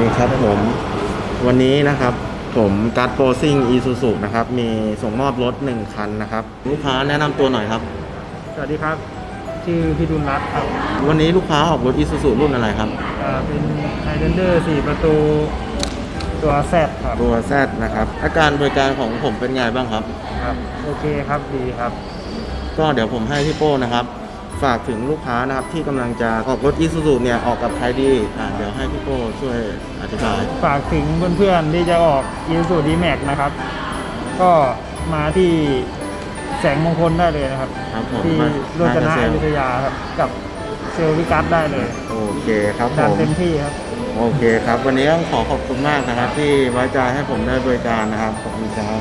ดีครับผม วันนี้นะครับ ผมการ์ดโปรซิ่งอีซูซูนะครับ มีส่งมอบรถหนึ่งคันนะครับ ลูกค้าแนะนำตัวหน่อยครับ สวัสดีครับ ชื่อพี่ดุลรัตน์ครับวันนี้ลูกค้าออกรถอีซูซูรุ่นอะไรครับ เอ่อเป็นไฮเดนเดอร์สี่ประตูตัวแซดครับตัวแซดนะครับ อาการบริการของผมเป็นไงบ้างครับ ครับ โอเคครับดีครับ ก็เดี๋ยวผมให้พี่โป้นะครับ ฝากถึงลูกค้านะครับที่กำลังจะออกรถอีซูซูเนี่ยออกกับใครดีอ่าเดี๋ยวให้พี่โป้ช่วยอธิบาย ฝากถึงเพื่อนๆที่จะออกยูสูดีแม็กนะครับ ก็มาที่แสงมงคลได้เลยนะครับ ครับผมที่มาโรจนะมากับเซลล์อยุธยาครับ กับเซลล์วิกัสได้เลยโอเคครับผดันมเต็มที่ครับ โอเคครับ วันนี้ต้องขอขอบคุณมากนะครับ ที่ไว้ใจให้ผมได้บริการนะครับ ขอบคุณครับ